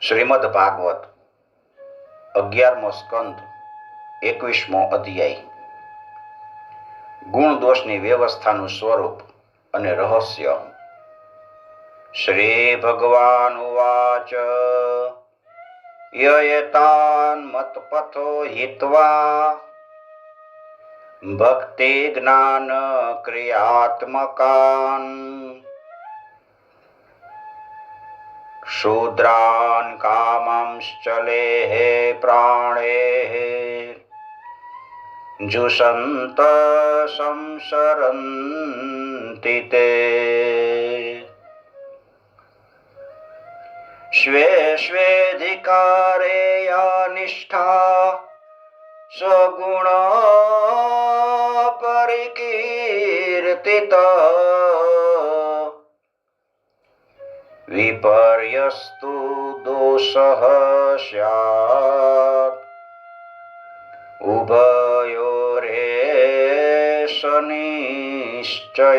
શ્રીમદ ભાગવત, અગિયારમો સ્કંદ, એકવીસમો અધ્યાય. ગુણ દોષની વ્યવસ્થાનું સ્વરૂપ અને રહસ્ય. શ્રી ભગવાન ઉવાચ, યયતાન મતપથો હિત્વા. ભક્તિ જ્ઞાન ક્રિયાત્મકાન. शूद्रान् कामांश्चलेः प्राणेः जुषन्त संसरन्ति ते स्वे स्वेधिकारे या निष्ठा सगुणपरिकीर्तितः વિપર્યસ્તુ દોષ સ્યાત ઉભયોરેશ નિશ્ચય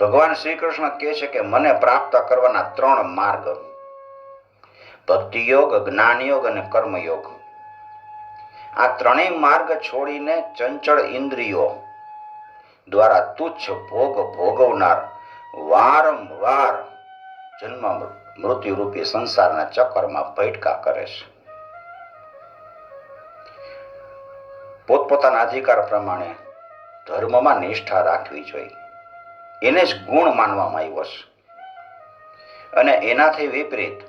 ભગવાન શ્રી કૃષ્ણ કહે છે કે મને પ્રાપ્ત કરવાના ત્રણ માર્ગ ભક્તિ યોગ જ્ઞાન યોગ અને કર્મયોગ. આ ત્રણેય માર્ગ છોડીને ચંચળ ઇન્દ્રિયો દ્વારા તુચ્છ ભોગ ભોગવનાર વારંવાર જન્મ મૃત્યુ રૂપી સંસારના ચક્કરમાં ભટકા કરે છે. પોતપોતાના અધિકાર પ્રમાણે ધર્મમાં નિષ્ઠા રાખવી જોઈએ. એને જ ગુણ માનવામાં આવ્યો છે. અને એનાથી વિપરીત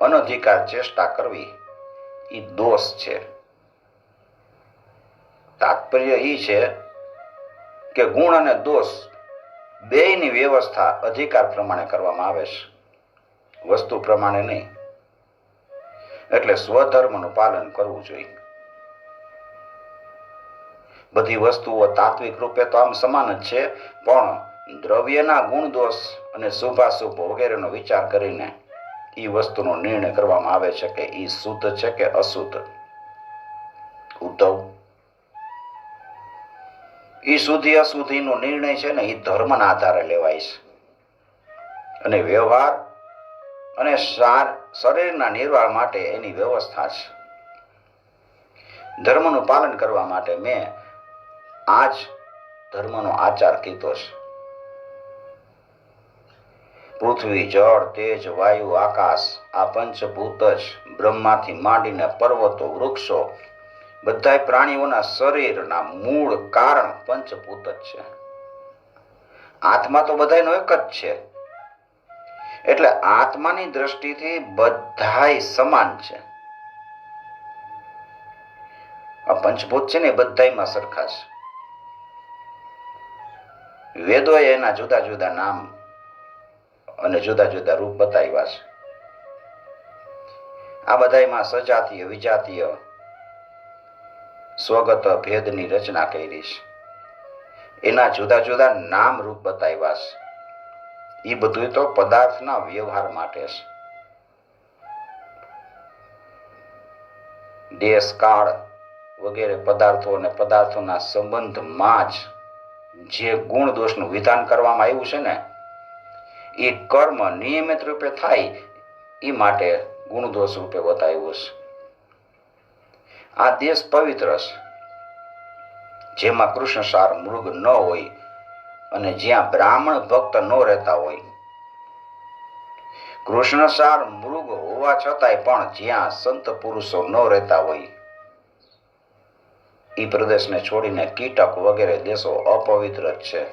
અનધિકાર ચેષ્ટા કરવી એ દોષ છે. તાત્પર્ય એ છે કે ગુણ અને દોષ બેયની વ્યવસ્થા અધિકાર પ્રમાણે કરવામાં આવે છે. વસ્તુ પ્રમાણે નહીં. એટલે સ્વધર્મનું પાલન કરવું જોઈએ. બધી વસ્તુઓ તાત્વિક રૂપે તો આમ સમાન જ છે, પણ દ્રવ્યના ગુણ દોષ અને શુભાશુભ વગેરેનો વિચાર કરીને એ વસ્તુનો નિર્ણય કરવામાં આવે છે કે એ શુદ્ધ છે કે અશુદ્ધ. ઉદ્ધવ એ સુધી અશુદ્ધિનો નિર્ણય છે ને એ ધર્મના આધારે લેવાય છે. અને વ્યવહાર અને શરીરના નિર્વાહ માટે એની વ્યવસ્થા છે. ધર્મનું પાલન કરવા માટે મેં આ જ ધર્મનો આચાર કીધો છે. પૃથ્વી, જળ, તેજ, વાયુ, આકાશ, આ પંચભૂત જ બ્રહ્માથી માંડીને પર્વતો, વૃક્ષો બધા પ્રાણીઓના શરીરના મૂળ કારણ પંચભૂત જ છે. આત્મા તો બધાનો એક જ છે. એટલે આત્માની દ્રષ્ટિથી બધાય સમાન છે. આ પંચભૂત છે ને બધામાં સરખા છે. વેદોએ એના જુદા જુદા નામ અને જુદા જુદા રૂપ બતાવ્યા છે. આ બધામાં સજાતીય, વિજાતીય સ્વગત ભેદની રચના કરી છે એના જુદા જુદા નામ રૂપ બતાવ્યા એ બધું તો પદાર્થના વ્યવહાર માટે છે. દેશ, કાળ વગેરે પદાર્થો અને પદાર્થોના સંબંધમાં જ જે ગુણ દોષનું વિધાન કરવામાં આવ્યું છે ને એ કર્મ નિયમિત રૂપે થાય એ માટે ગુણ દોષ રૂપે બતાવ્યું છે. આ દેશ પવિત્ર છે. જેમાં કૃષ્ણસાર મૃગ ન હોય અને જ્યાં બ્રાહ્મણ ભક્ત ન રહેતા હોય. કૃષ્ણસાર મૃગ હોવા છતાંય પણ જ્યાં સંત પુરુષો ન રહેતા હોય એ પ્રદેશને છોડીને કીટક વગેરે દેશો અપવિત્ર જ છે.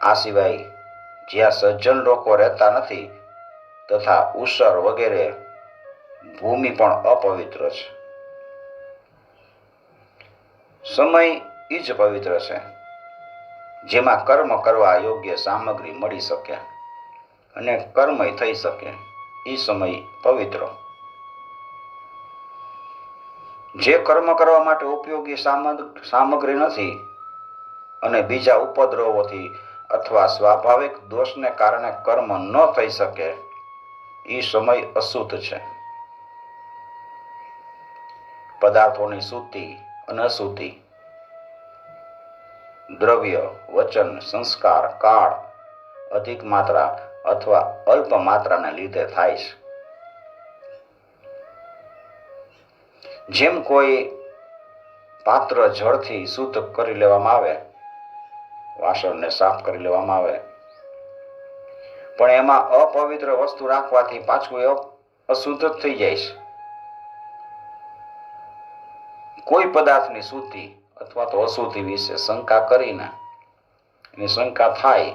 આ સિવાય જ્યાં સજ્જન લોકો રહેતા નથી તથા ઉસર વગેરે ભૂમિ પણ અપવિત્ર છે. સમય એ જ પવિત્ર છે, જેમાં કર્મ કરવા યોગ્ય સામગ્રી મળી શકે અને કર્મય થઈ શકે. એ સમય પવિત્ર. જે કર્મ કરવા માટે ઉપયોગી સામગ્રી નથી અને બીજા ઉપદ્રવોથી અથવા સ્વાભાવિક દોષને કારણે કર્મ ન થઈ શકે એ સમય અશુદ્ધ છે. પદાર્થોની શુદ્ધિ અને અશુદ્ધિ દ્રવ્ય, વચન, સંસ્કાર, કાળ અધિક માત્રા અથવા અલ્પ માત્રાને લીધે થાય છે. જેમ કોઈ પાત્ર જળથી શુદ્ધ કરી લેવામાં આવે, વાસણને સાફ કરી લેવામાં આવે, પણ એમાં અપવિત્ર વસ્તુ રાખવાથી પાછું એ અશુદ્ધ થઈ જાય છે. કોઈ પદાર્થની શુદ્ધિ અથવા તો અશુદ્ધિ વિશે શંકા કરીને એની શંકા થાય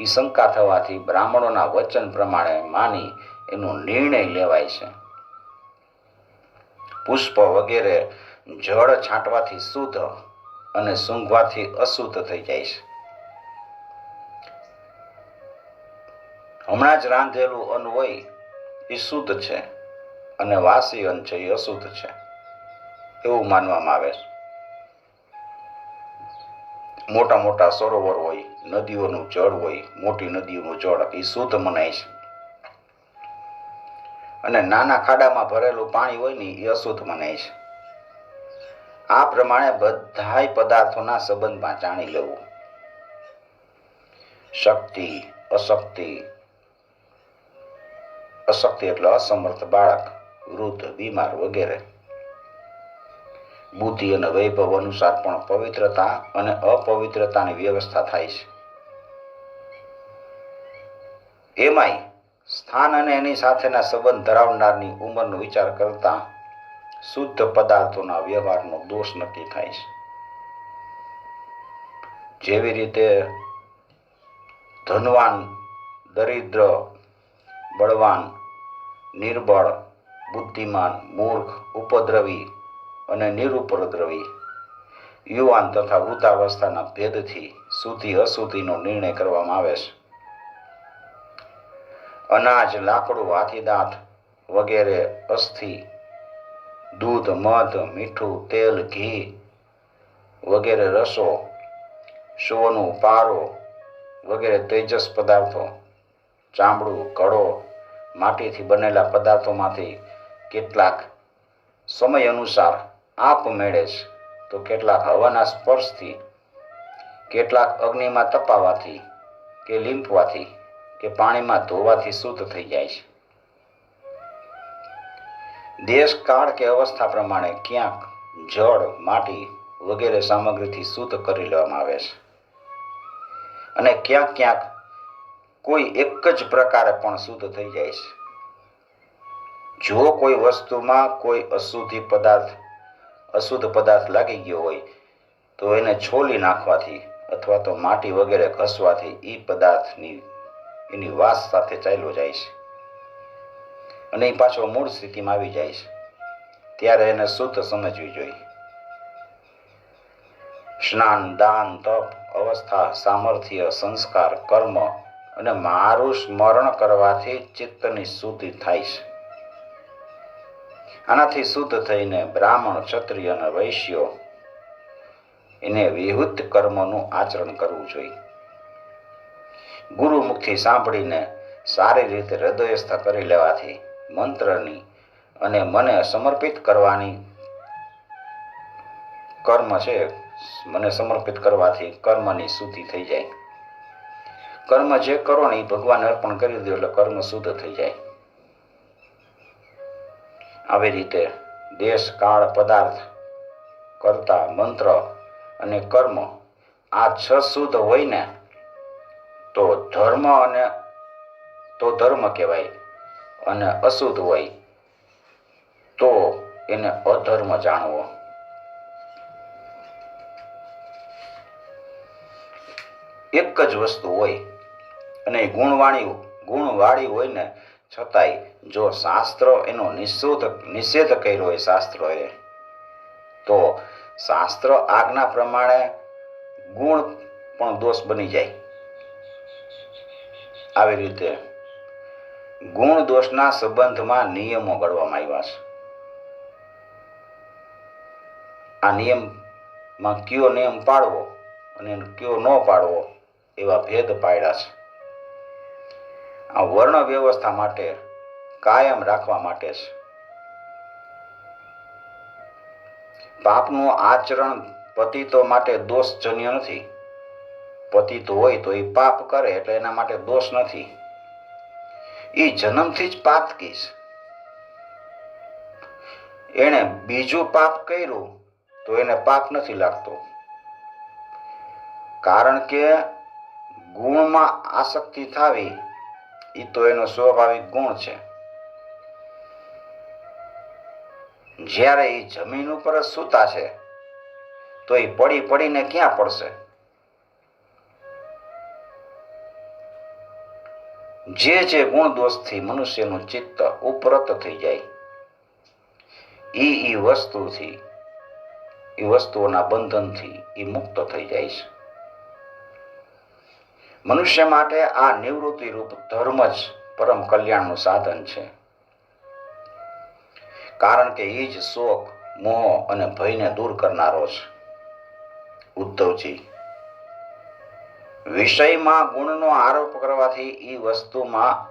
એ શંકા થવાથી બ્રાહ્મણોના વચન પ્રમાણે માની એનો નિર્ણય લેવાય છે. પુષ્પ વગેરે જળ છાંટવાથી શુદ્ધ અને સૂંઘવાથી અશુદ્ધ થઈ જાય છે. હમણાં જ રાંધેલું અન્ન હોય એ શુદ્ધ છે અને વાસી અન્ન છે એ અશુદ્ધ છે. એવું માનવામાં આવે છે. મોટા મોટા સરોવર હોય, નદીઓનું જળ હોય, મોટી નદીઓનું જળ, એ શુદ્ધ મનાય છે. અને નાના ખાડામાં ભરેલું પાણી હોય ને, એ અશુદ્ધ મનાય છે. આ પ્રમાણે બધાય પદાર્થોના સંબંધમાં જાણી લેવું. શક્તિ, અશક્તિ અશક્તિ એટલે અસમર્થ બાળક, વૃદ્ધ, બીમાર વગેરે. બુદ્ધિ અને વૈભવ અનુસાર પણ પવિત્રતા અને અપવિત્રતાની વ્યવસ્થા થાય છે. એમાંય સ્થાન અને એની સાથેના સંબંધ ધરાવનારની ઉંમરનો વિચાર કરતા શુદ્ધ પદાર્થોના વ્યવહારનો દોષ નક્કી થાય છે. જેવી રીતે ધનવાન, દરિદ્ર, બળવાન, નિર્બળ, બુદ્ધિમાન, મૂર્ખ, ઉપદ્રવી અને નિરુપદ્રવી યુવાન તથા વૃદ્ધાવસ્થાના ભેદથી શુદ્ધિ અશુદ્ધિનો નિર્ણય કરવામાં આવે છે. અનાજ, લાકડું, હાથીદાંત વગેરે, અસ્થિ, દૂધ, મધ, મીઠું, તેલ, ઘી વગેરે રસો સોનું પારો વગેરે તેજસ પદાર્થો, ચામડું કડો માટીથી બનેલા પદાર્થોમાંથી કેટલાક સમય અનુસાર આપમેળે જ તો કેટલાક હવાના સ્પર્શથી, કેટલાક અગ્નિમાં તપાવાથી, કે લીંપવાથી, કે પાણીમાં ધોવાથી શુદ્ધ થઈ જાય છે. દેશ કાળ કે અવસ્થા પ્રમાણે ક્યાંક જળ, માટી વગેરે સામગ્રીથી શુદ્ધ કરી લેવામાં આવે છે. અને ક્યાંક ક્યાંક કોઈ એક જ પ્રકારે પણ શુદ્ધ થઈ જાય છે. જો કોઈ વસ્તુમાં કોઈ અશુદ્ધિ પદાર્થ અશુદ્ધ પદાર્થ લાગી ગયો હોય, તો એને છોલી નાખવાથી અથવા તો માટી વગેરે ઘસવાથી એ પદાર્થની, એની વાસ સાથે ચાલ્યો જાય છે. અને એ પાછો મૂળ સ્થિતિમાં આવી જાય છે. ત્યારે એને શુદ્ધ સમજવી જોઈએ. સ્નાન, દાન, તપ, અવસ્થા, સામર્થ્ય, સંસ્કાર, કર્મ અને મારું સ્મરણ કરવાથી ચિત્તની શુદ્ધિ થાય છે. આનાથી શુદ્ધ થઈને બ્રાહ્મણ, ક્ષત્રિય અને વૈશ્યો એને વિહુત કર્મનું આચરણ કરવું જોઈએ. ગુરુમુખથી સાંભળીને સારી રીતે હૃદયસ્થ કરી લેવાથી મંત્રની અને મને સમર્પિત કરવાની કર્મ છે, મને સમર્પિત કરવાથી કર્મની શુદ્ધિ થઈ જાય. કર્મ જે કરો ને એ ભગવાન અર્પણ કરી દો એટલે કર્મ શુદ્ધ થઈ જાય. આવી રીતે દેશ કાળ પદાર્થ કરતા મંત્ર અને કર્મ આ છ શુદ્ધ હોય ને તો ધર્મ અને તો ધર્મ કહેવાય અને અશુદ્ધ હોય તો એને અધર્મ જાણવો. એક જ વસ્તુ હોય અને ગુણવાણી ગુણવાળી હોય ને છતાંય જો શાસ્ત્ર એનો નિષોધ નિષેધ કર્યો હોય શાસ્ત્રોએ, તો શાસ્ત્ર આજ્ઞા પ્રમાણે ગુણ પણ દોષ બની જાય. આવી રીતે ગુણ દોષના સંબંધમાં નિયમો ઘડવામાં આવ્યા છે. આ નિયમમાં કયો નિયમ પાળવો અને કયો ન પાડવો એવા ભેદ પાડ્યા છે. આ વર્ણ વ્યવસ્થા માટે કાયમ રાખવા માટે છે. પાપનું આચરણ પતિતો માટે દોષજન્ય નથી. પતિત હોય તો એ પાપ કરે એટલે એના માટે દોષ નથી. એ જન્મથી જ પાતકી છે. એણે બીજું પાપ કર્યું તો એને પાપ નથી લાગતો. કારણ કે ગુણમાં આસક્તિ થાવી એ તો એનો સ્વાભાવિક ગુણ છે. જ્યારે એ જમીન ઉપર જ સૂતા છે, તો એ પડી પડીને ક્યાં પડશે? જે જે ગુણ દોષથી મનુષ્યનું ચિત્ત ઉપરત થઈ જાય એ એ વસ્તુથી એ વસ્તુઓના બંધનથી એ મુક્ત થઈ જાય છે. મનુષ્ય માટે આ નિવૃત્તિ રૂપ ધર્મ જ પરમ કલ્યાણનું સાધન છે. કારણ કે એ જ શોક, મોહ અને ભયને દૂર કરનારો છે. ઉદ્ધવજી, વિષયમાં ગુણનો આરોપ કરવાથી એ વસ્તુમાં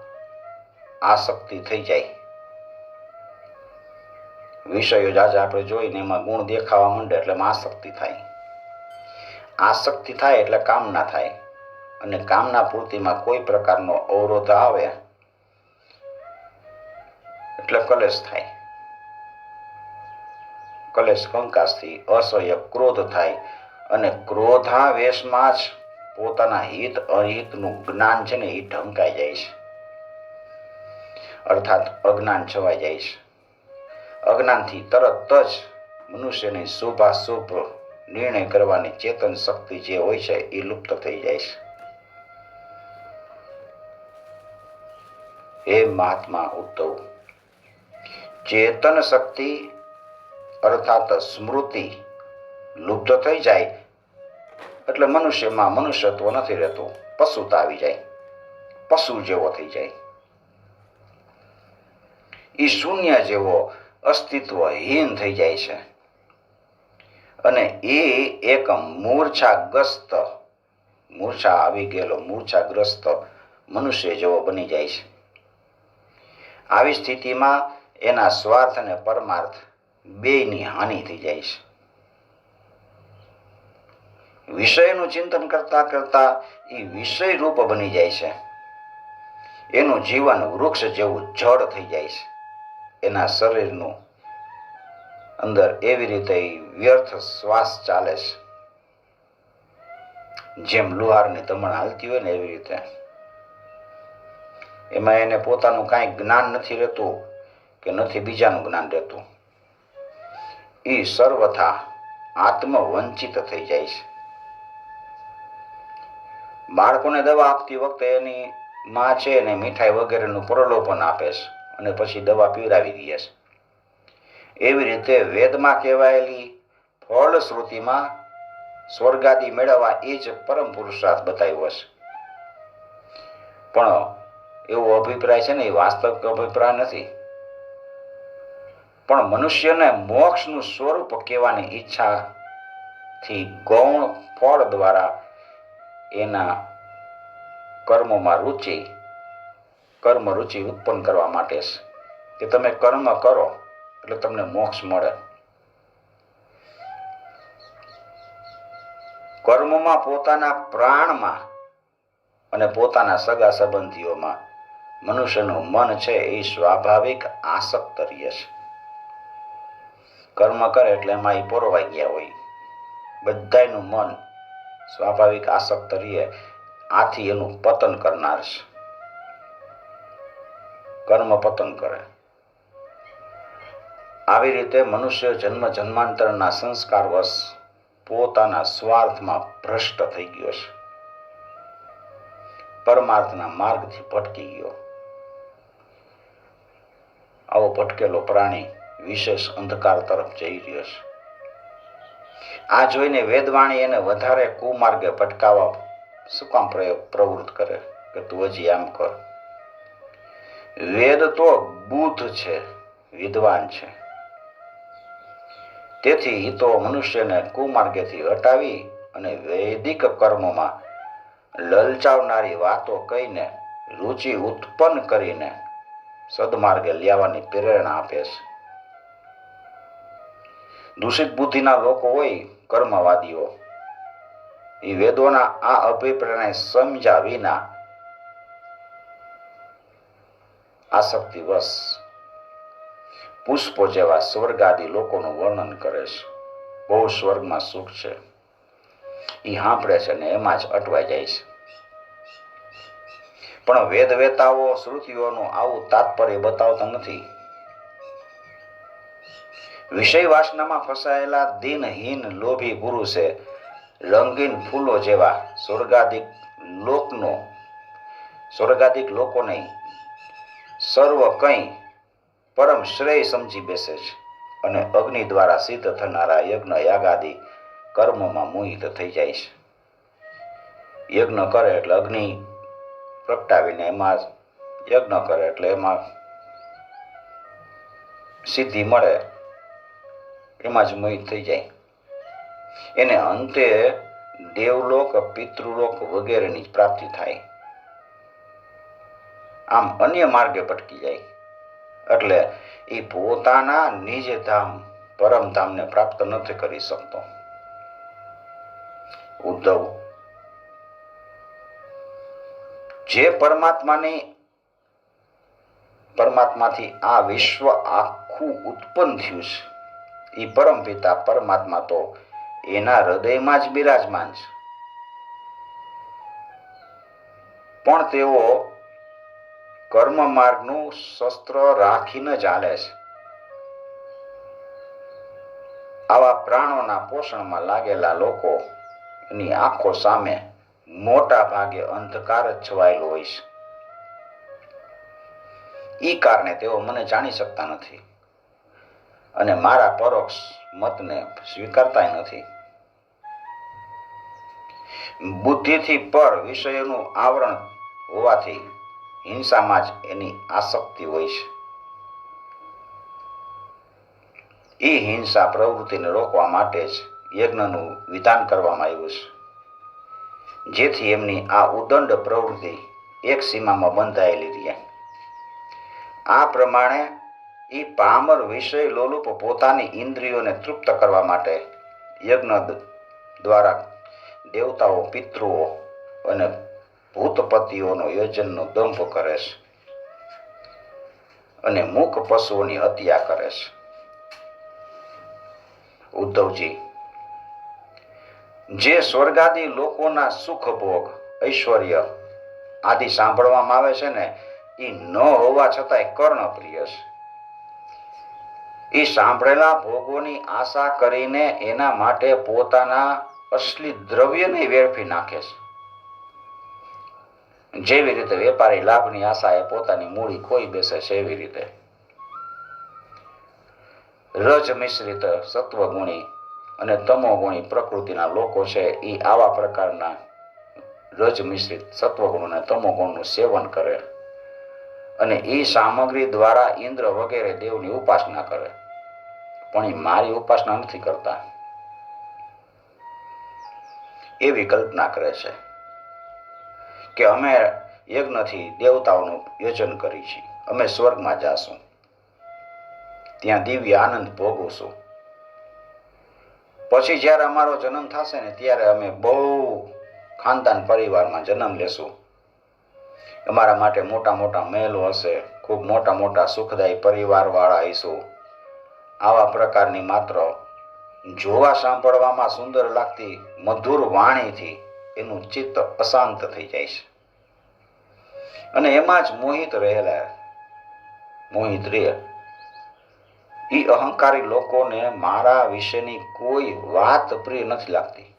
આસક્તિ થઈ જાય. વિષયો જ આજે આપણે જોઈને એમાં ગુણ દેખાવા માંડે એટલે આસક્તિ થાય. આસક્તિ થાય એટલે કામના થાય અને કામના પૂર્તિમાં કોઈ પ્રકારનો અવરોધ આવે એટલે કલેશ થાય. કલેશ કંકાસથી અસહ્ય ક્રોધ થાય અને ક્રોધાવેશમાં જ પોતાના હિત અહિતનું જ્ઞાન છે ને એ ઢંકાઈ જાય છે. અર્થાત અજ્ઞાન છવાઈ જાય છે. અજ્ઞાનથી તરત જ મનુષ્યની શુભાશુભ નિર્ણય કરવાની ચેતન શક્તિ જે હોય છે એ લુપ્ત થઈ જાય છે. હે મહાત્મા ઉદ્ધવ, ચેતન શક્તિ અર્થાત સ્મૃતિ લુપ્ત થઈ જાય એટલે મનુષ્યમાં મનુષ્યત્વ નથી રહેતું. પશુતા આવી જાય. પશુ જેવો થઈ જાય. એ શૂન્ય જેવો અસ્તિત્વહીન થઈ જાય છે. અને એ એક મૂર્છાગ્રસ્ત, મૂર્છા આવી ગયેલો, મૂર્છાગ્રસ્ત મનુષ્ય જેવો બની જાય છે. આવી સ્થિતિમાં એના સ્વાર્થ અને પરમાર્થ બેયની હાનિ થઈ જાય છે. વિષયનું ચિંતન કરતા કરતા એ વિષય રૂપ બની જાય છે. એનું જીવન વૃક્ષ જેવું જડ થઈ જાય છે. એના શરીરનું અંદર એવી રીતે વ્યર્થ શ્વાસ ચાલે છે. જેમ લુહારની ધમણ હાલતી હોય ને એવી રીતે. એમાં એને પોતાનું કાંઈ જ્ઞાન નથી રહેતું કે નથી બીજાનું જ્ઞાન રહેતું. એ સર્વથા આત્મવંચિત થઈ જાય છે. બાળકોને દવા આપતી વખતે એની માં છે એને મીઠાઈ વગેરેનું પ્રલોભન આપે છે અને પછી દવા પીવડાવી દે છે. એવી રીતે વેદમાં કહેવાયેલી ફળશ્રુતિમાં સ્વર્ગાદી મેળવવા એ જ પરમ પુરુષાર્થ બતાવ્યો છે. પણ એવો અભિપ્રાય છે ને એ વાસ્તવિક અભિપ્રાય નથી. પણ મનુષ્યને મોક્ષનું સ્વરૂપ કહેવાની ઈચ્છાથી ગૌણ ફળ દ્વારા એના કર્મોમાં રુચિ, કર્મ રુચિ ઉત્પન્ન કરવા માટે છે કે તમે કર્મ કરો, એટલે તમને મોક્ષ મળે. કર્મમાં પોતાના પ્રાણમાં અને પોતાના સગા સંબંધીઓમાં મનુષ્યનું મન છે એ સ્વાભાવિક આસક્ત રહે છે. કર્મ કરે એટલે એમાં એ પોરવાઈ ગયા હોય. બધાયનું મન સ્વાભાવિક આસક્ત રહીએ આથી એનું પતન કરનાર છે. કર્મ પતન કરે. આવી રીતે મનુષ્ય જન્મ જન્માંતરના સંસ્કાર વશ પોતાના સ્વાર્થમાં ભ્રષ્ટ થઈ ગયો છે. પરમાર્થના માર્ગથી ભટકી ગયો. આવો ભટકેલો પ્રાણી વિશેષ અંધકાર તરફ જઈ રહ્યો છે. આ જોઈને વેદવાણી એને વધારે કુમાર્ગે ભટકાવા શું કામ પ્રયોગ પ્રવૃત્ત કરે કે તું હજી આમ કર? વેદ તો બુદ્ધ છે, વિદ્વાન છે. તેથી એ તો મનુષ્યને કુમાર્ગેથી હટાવી અને વૈદિક કર્મોમાં લલચાવનારી વાતો કહીને, રુચિ ઉત્પન્ન કરીને સદમાર્ગે લેવાની પ્રેરણા આપે છે. દૂષિત બુદ્ધિના લોકો હોય કર્મવાદીઓ. એ વેદોના આ અભિપ્રાયને સમજ્યા વિના આસક્તિવશ પુષ્પો જેવા સ્વર્ગાદી લોકોનું વર્ણન કરે છે. બહુ સ્વર્ગમાં સુખ છે. એ સાંભળે છે ને એમાં જ અટવાઈ જાય છે. પણ વેદ વેતાઓ શ્રુતિઓનું આવું તાત્પર્ય બતાવતા નથી. વિષય વાસનામાં ફસાયેલા દિનહીન લોભી પુરુષે રંગીન ફૂલો જેવા સ્વર્ગાધિક લોકનો, સ્વર્ગાધિક લોકોને સર્વ કંઈ પરમ શ્રેય સમજી બેસે છે અને અગ્નિ દ્વારા સિદ્ધ થનારા યજ્ઞ યાગાદી કર્મમાં મોહિત થઈ જાય છે. યજ્ઞ કરે એટલે અગ્નિ પ્રગટાવીને એમાં યજ્ઞ કરે એટલે એમાં સિદ્ધિ મળે. એમાં જ મય થઈ જાય. એને અંતે દેવલોક, પિતૃલોક વગેરેની પ્રાપ્તિ થાય. આમ અન્ય માર્ગે ભટકી જાય. એટલે એ પોતાના નિજ ધામ પરમધામને પ્રાપ્ત નથી કરી શકતો. ઉદ્ધવ, જે પરમાત્માની પરમાત્માથી આ વિશ્વ આખું ઉત્પન્ન થયું છે એ પરમ પિતા, પરમાત્મા તો એના હૃદયમાં જ બિરાજમાન છે. પણ તેઓ કર્મ માર્ગનું શસ્ત્ર રાખીને ચાલે છે. આવા પ્રાણોના પોષણમાં લાગેલા લોકો ની આંખો સામે મોટા ભાગે અંધકાર જ છવાયેલો હોય છે. ઈ કારણે તેઓ મને જાણી શકતા નથી. અને મારા પરોક્ષ મતને સ્વીકારતા નથી. બુદ્ધિથી પર વિષયોનું આવરણ હોવાથી હિંસામાં જ એની આસક્તિ હોય છે. એ હિંસા પ્રવૃત્તિને રોકવા માટે જ યજ્ઞનું વિધાન કરવામાં આવ્યું છે. જેથી એમની આ ઉદંડ પ્રવૃત્તિ એક સીમામાં બંધાયેલી રહે. આ પ્રમાણે એ પામર વિષય લોલુપ પોતાની ઇન્દ્રિયોને તૃપ્ત કરવા માટે યજ્ઞ દ્વારા દેવતાઓ, પિતૃઓ અને ભૂતપતિઓનો યોજનનો દંભ કરે છે અને મૂક પશુઓની હત્યા કરે છે. ઉદ્ધવજી, જે સ્વર્ગાદી લોકોના સુખ ભોગ, ઐશ્વર્ય આદિ સાંભળવામાં આવે છે ને એ ન હોવા છતાંય કર્ણપ્રિય છે. એ સાંભળેલા ભોગોની આશા કરીને એના માટે પોતાના અસલી દ્રવ્યને વેડફી નાખે છે. જેવી રીતે વેપારી લાભની આશાએ પોતાની મૂડી ખોઈ બેસે છે એવી રીતે. રજ મિશ્રિત સત્વગુણી અને તમોગુણી પ્રકૃતિના લોકો છે એ આવા પ્રકારના રજ મિશ્રિત સત્વગુણ અને તમોગુણનું સેવન કરે અને એ સામગ્રી દ્વારા ઇન્દ્ર વગેરે દેવની ઉપાસના કરે. પણ એ મારી ઉપાસના નથી કરતા. એવી કલ્પના કરે છે કે અમે યજ્ઞથી દેવતાઓનું યોજન કરી છે અમે સ્વર્ગમાં જાશું. ત્યાં દિવ્ય આનંદ ભોગવશું. પછી જ્યારે અમારો જન્મ થશે ને ત્યારે અમે બહુ ખાનદાન પરિવારમાં જન્મ લેશું. અમારા માટે મોટા મોટા મહેલો હશે, ખૂબ મોટા મોટા સુખદાયી પરિવારવાળા હઈશું આવા પ્રકારની માત્ર જોવા સાંભળવામાં સુંદર લાગતી મધુર વાણીથી એનું ચિત્ત અશાંત થઈ જાય છે. અને એમાં જ મોહિત રહેલા મોહિત રે એ અહંકારી લોકોને મારા વિશેની કોઈ વાત પ્રિય નથી લાગતી.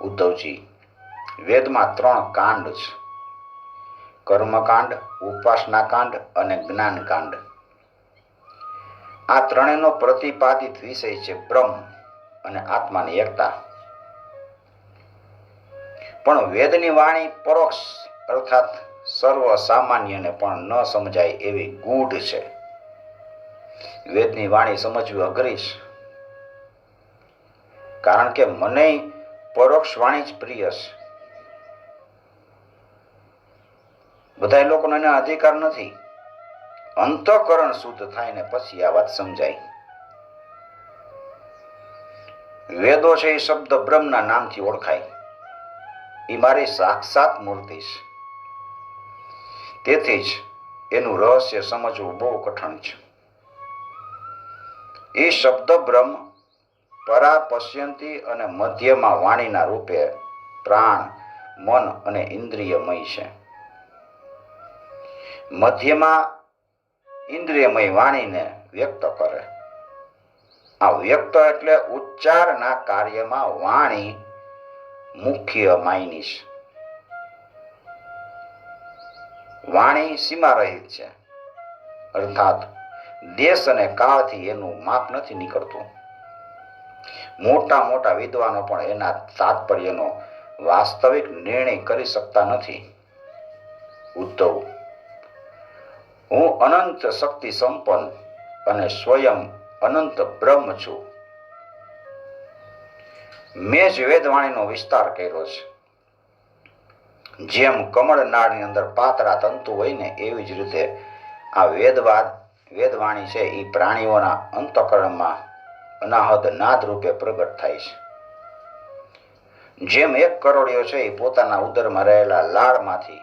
ઉદ્ધવજી, વેદમાં ત્રણ કાંડ છે. કર્મકાંડ ઉપાસના કાંડ અને જ્ઞાન કાંડ આ ત્રણેયનો પ્રતિપાદિત વિષય છે બ્રહ્મ અને આત્માની એકતા. પણ વેદની વાણી પરોક્ષ અર્થાત સર્વ સામાન્યને પણ ન સમજાય એવી ગૂઢ છે. વેદની વાણી સમજવી અઘરી છે કારણ કે મને પરોક્ષ વાણી જ પ્રિય છે. બધા લોકોને એના અધિકાર નથી. અંતઃકરણ શુદ્ધ થાય ને પછી આ વાત સમજાય. વેદો છે એ શબ્દ બ્રહ્મના નામથી ઓળખાય. એ મારી સાક્ષાત મૂર્તિ છે. તેથી જ એનું રહસ્ય સમજવું બહુ કઠણ છે. એ શબ્દ બ્રહ્મ પરા પશ્યંતી અને મધ્યમાં વાણીના રૂપે પ્રાણ, મન અને ઇન્દ્રિયમય છે. મધ્યમાં ઇન્દ્રિયમય વાણીને વ્યક્ત કરે. આ વ્યક્ત એટલે ઉચ્ચારના કાર્યમાં વાણી મુખ્ય માઇનીશ વાણી સીમા રહિત છે. અર્થાત દેશ અને કાળથી એનું માપ નથી નીકળતું. મોટા મોટા વિદ્વાનો પણ એના તાત્પર્યનો વાસ્તવિક નિર્ણય કરી શકતા નથી. ઉદ્ધવ હું અનંત શક્તિ સંપન્ન અને સ્વયં અનંત બ્રહ્મ છું. મેં જ વેદવાણીનો વિસ્તાર કર્યો છે. જેમ કમળનાળની અંદર પાતળા તંતુ હોય ને, એવી જ રીતે આ વેદવાદ, વેદવાણી છે એ પ્રાણીઓના અંતકરણમાં અનાહદ નાદ રૂપે પ્રગટ થાય છે. જેમ એક કરોડિયો છે એ પોતાના ઉદરમાં રહેલા લાળમાંથી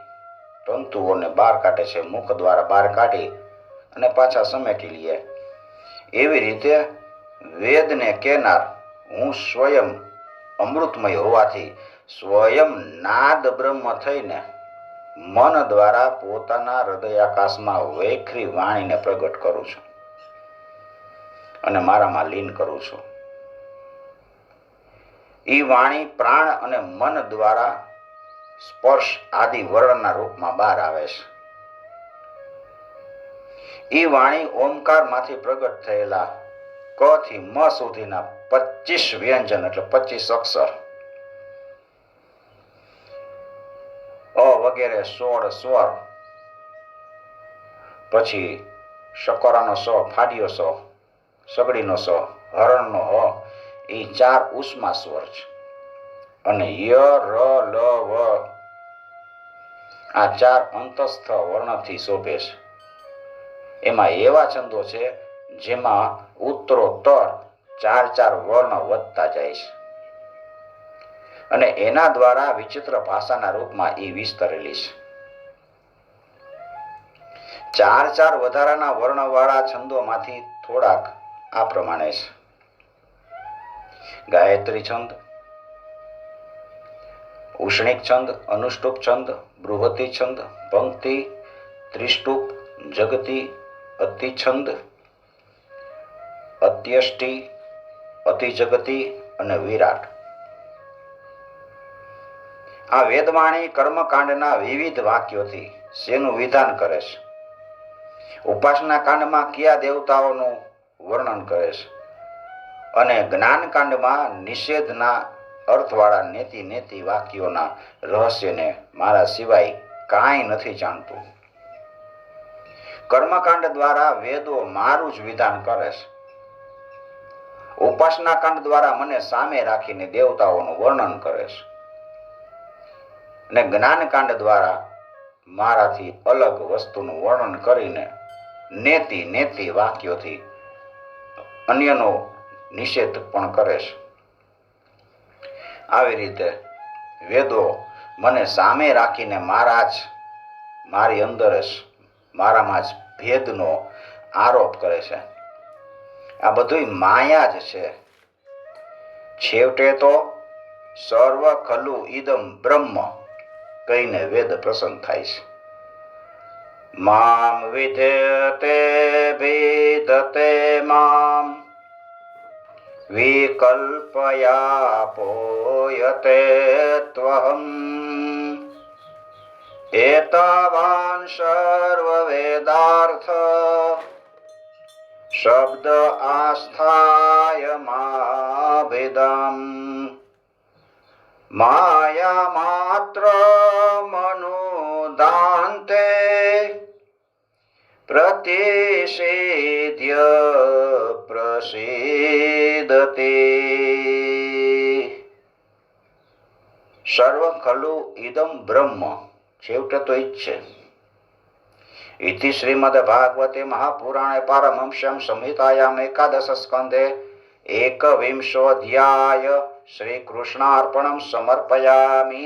તંતુઓને બહાર કાઢે છે, મુખ દ્વારા બહાર કાઢી અને પાછા સમેટી લે. એવી રીતે વેદને કહેનાર હું સ્વયં અમૃતમય હોવાથી સ્વયં નાદ બ્રહ્મ થઈને મન દ્વારા પોતાના હૃદયાકાશમાં વૈખરી વાણીને પ્રગટ કરું છું અને મારામાં લીન કરું છું. એ વાણી પ્રાણ અને મન દ્વારા સ્પર્શ આદિ વર્ણના રૂપમાં બહાર આવે છે. એ વાણી ઓમકારમાંથી પ્રગટ થયેલા ક થી મ સુધીના પચીસ વ્યંજન એટલે પચીસ અક્ષર. અ વગેરે સોળ સ્વર. પછી શકોરાનો સ, ફાડીયો સ, સગડીનો સ, હરણનો હ એ ચાર ઉષ્મા સ્વર છે. અને ય, ર, લ, વ. આ ચાર અંતસ્થ વર્ણથી શોભે છે. એમાં એવા છંદો છે જેમાં ઉત્તરોત્તર, ચાર ચાર વર્ણ વધતા જાય છે. અને એના દ્વારા વિચિત્ર ભાષાના રૂપમાં એ વિસ્તરેલી છે. ચાર ચાર વધારાના વર્ણવાળા છંદોમાંથી થોડાક આ પ્રમાણે છે. ગાયત્રી છંદ ઉષ્ણિક છંદ, અનુષ્ટુપ છંદ, બૃહતિ છંદ, પંક્તિ, ત્રિષ્ટુપ, જગતિ, અતિ છંદ, અત્યષ્ટિ, અતિ જગતી અને વિરાટ. આ વેદવાણી કર્મકાંડના વિવિધ વાક્યોથી શેનું વિધાન કરે છે? ઉપાસના કાંડમાં કયા દેવતાઓનું વર્ણન કરે છે? અને જ્ઞાનકાંડમાં નિષેધના અર્થવાળા નેતિ નેતિ વાક્યોના રહસ્યને મારા સિવાય કાંઈ નથી જાણતું. કર્મકાંડ દ્વારા વેદો મારું જ વિધાન કરે છે. ઉપાસના કાંડ દ્વારા મને સામે રાખીને દેવતાઓનું વર્ણન કરે છે. અને જ્ઞાનકાંડ દ્વારા મારાથી અલગ વસ્તુનું વર્ણન કરીને નેતિ નેતિ વાક્યોથી અન્યનો નિષેધ પણ કરે છે. આવી રીતે વેદો મને સામે રાખીને મારા જ મારી અંદર જ, મારામાં જ ભેદનો આરોપ કરે છે. આ બધું માયા જ છે. છેવટે તો સર્વ ખલુ ઇદમ બ્રહ્મ કહીને વેદ પ્રસન્ન થાય છે. મામ વિધેતે ભેદતે મામ વિકલ્પયા પોયતે ત્વહમ એતાવાન સર્વવેદાર્થ શબ્દ આસ્થાય માભિદમ માયા પ્રતિષેધ્ય પ્રસિદતે સર્વ ખલુ ઇદમ બ્રહ્મ છેવટે તો ઈ જ છે ઇતિ શ્રીમદ ભાગવતે મહાપુરાણે પારમહંસ્યમ સંહિતાયામ એકાદશ સ્કંધે એકવિંશોऽધ્યાય શ્રીકૃષ્ણાર્પણમ સમર્પયામિ